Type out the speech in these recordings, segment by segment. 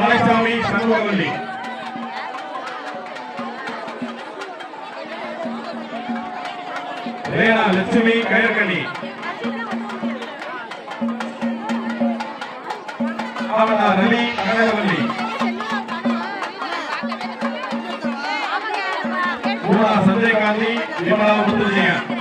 மலைசாமி சண்முகவல்லி ரேனா லட்சுமி கயற்கனி அவனா Ravi Kanagavalli Carlinhos e falar.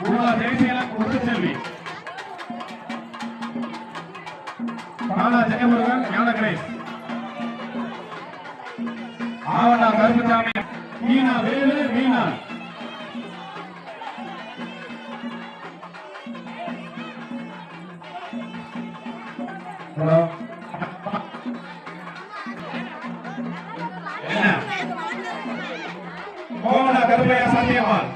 உருவா உமா ஜெயசீலன் முத்துச்செல்வி பாலா ஜெயமுருகன் ஞான கணேஷ். ஆவண்ணா கருப்புசாமி மீனா வேலு மீனா. ஹலோ. என்ன? மோகன கருப்பையா சத்தியம்மாள்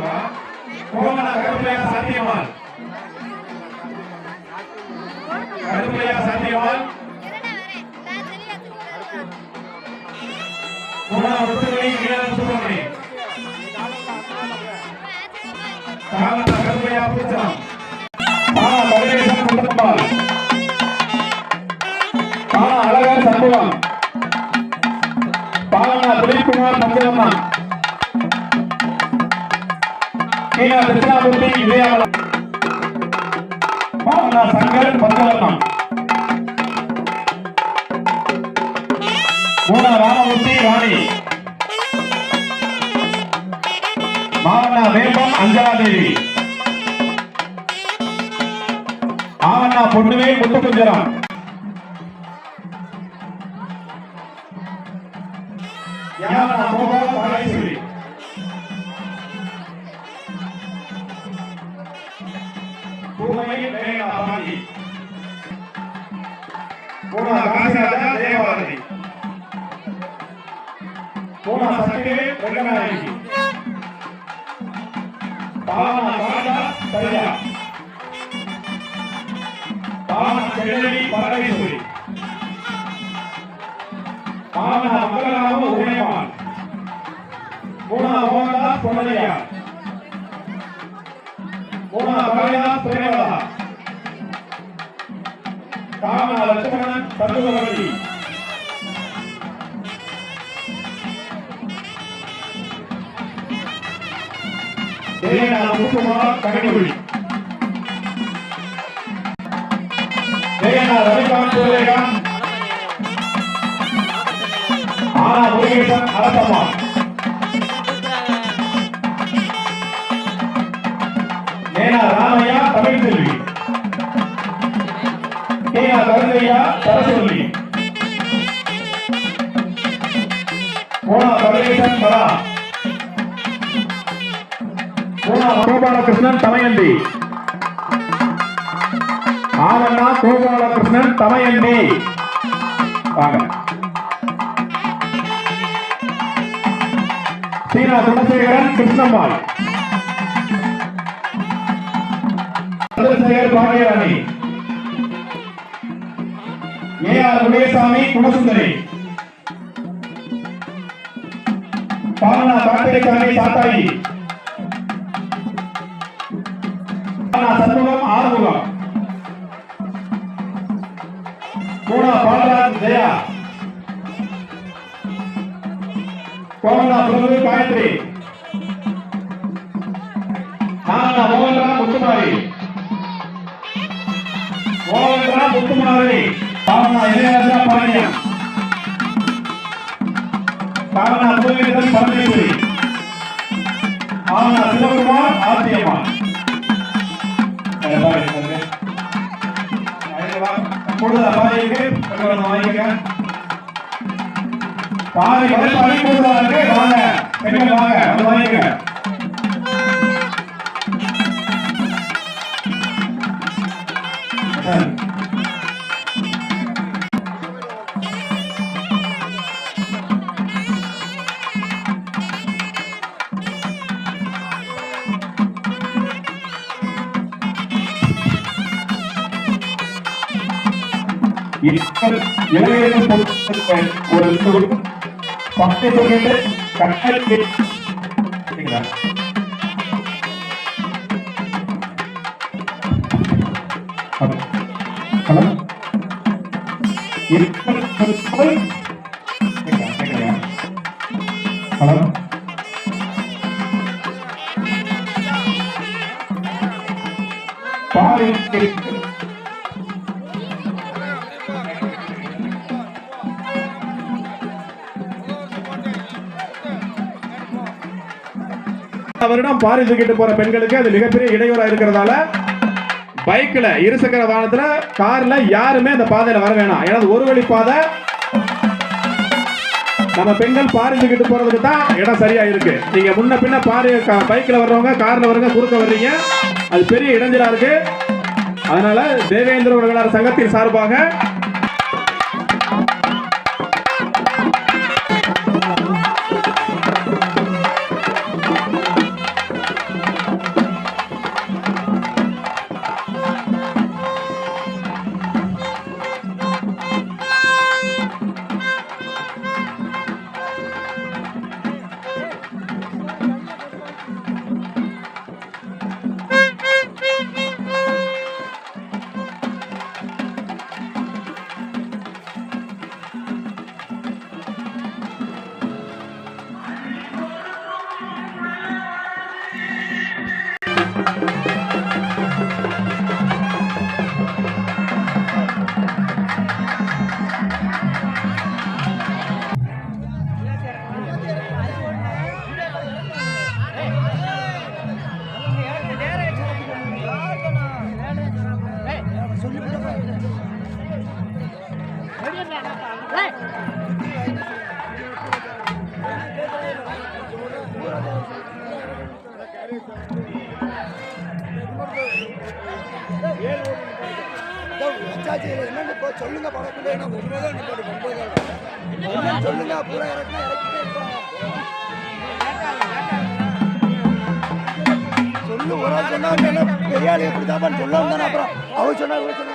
அப்புறம் கொடுக்கலாம் கோமனா கருப்பையா சத்தியம்மாள். கருப்பையா சத்தியம்மாள். கோமனா முத்துமணி வீரன் சுப்பிரமணி காமனா கருப்பையா பூச்சம். காணா கதிரேசன் குண்டம்பாள் காணா அழகர் சண்முகம். பாலனா திலீப்குமார் கீழா கிருஷ்ணாமூர்த்தி இதயாவளம் பாலனா சங்கர் பஞ்சவர்மன் மூணா ராமமூர்த்தி ராணி மாவண்ணா வேம்பம் அஞ்சலா தேவி ஆவண்ணா பொண்ணுவே முத்துக்குஞ்சரம் யாவண்ணா மேகா பாண்டி பூனா காசிராஜா தேவாரதி. பூனா சக்திவே ரெங்கநாயகி பாவனா பாண்டா சரியா? பாவனா செல்லடி பரமேஸ்வரி. பாவனா மங்களராம உடையமான். பூனா மோகன்தாஸ் பொன்னையா பூனா காளிதாஸ் பிரேமலா. லட்சுமணன் சண்முகவல்லி தேனா முத்துக்குமார் ரவிகாந்த் சூரியகாந்த் ஆனா முருகேசன் அரசம்மா நேனா ராமையா தமிழ்செல்வி கருந்தையா சரஸ்வதி போனா கதிரேசன் பரா. போனா கோபாலகிருஷ்ணன் தமையந்தி. ஆவண்ணா கோபாலகிருஷ்ணன் தமையந்தி. வாங்க. சீனா Gunasekaran Krishnammal Chandrasekar பாண்டியராணி. A R Muniyasamy Gunasundari Bhavana Karthikasamy Sathayi. Shanmugam Arumugam. கோணா பாலராஜ் ஜெயா. கோமனா பிரபு காயத்ரி. நானா மோகன்ராம் முத்துமாரி. மோகன்ராம் முத்துமாரி. பாவனா இளையராஜா பாண்டியன் பாவனா புதுவிதன் பரமேஸ்வரி. பாவனா சிவகுமார் ஆர்த்தியம்மா கூடுதல் பாதைக்கு வாங்கிக்க. பாதை வலைப்பாடி கூடுதலா இருக்கு. வாங்க பெண்கள் வாங்க வந்து வாங்கிக்க. இளைஞர்கள் பொறுத்த ஒரு ஒரு பத்து செகண்ட் கட்டாயத்தில் சரிங்களா? ஹலோ ஹலோ வருடம் பாரி தூக்கிட்டு போற பெண்களுக்கு அது மிகப்பெரிய இடையூறா இருக்கிறதால பைக்ல இருசக்கர வாகனத்துல கார்ல யாருமே அந்த பாதையில வர வேணாம். ஏன்னா அது ஒரு வழி பாதை. நம்ம பெண்கள் பாரி தூக்கிட்டு போறதுக்கு தான் இடம் சரியா இருக்கு. நீங்க முன்ன பின்ன பாரி பைக்ல வர்றவங்க கார்ல வர்றவங்க குறுக்க வர்றீங்க. அது பெரிய இடைஞ்சலா இருக்கு. அதனால தேவேந்திர உறவினர் சங்கத்தின் சார்பாக வச்சாச்சு இப்போ சொல்லுங்க படக்குள்ளே நான் நிப்பாடு என்னன்னு சொல்லுங்க பூரா இறக்குனா இறக்கிட்டே இருப்பாங்க. சொல்லு ஒரு ஆள் சொன்னா பெரிய ஆள் எப்படி தான் சொல்லாம தானே அப்புறம் அவர் சொன்னா இவர் சொன்னா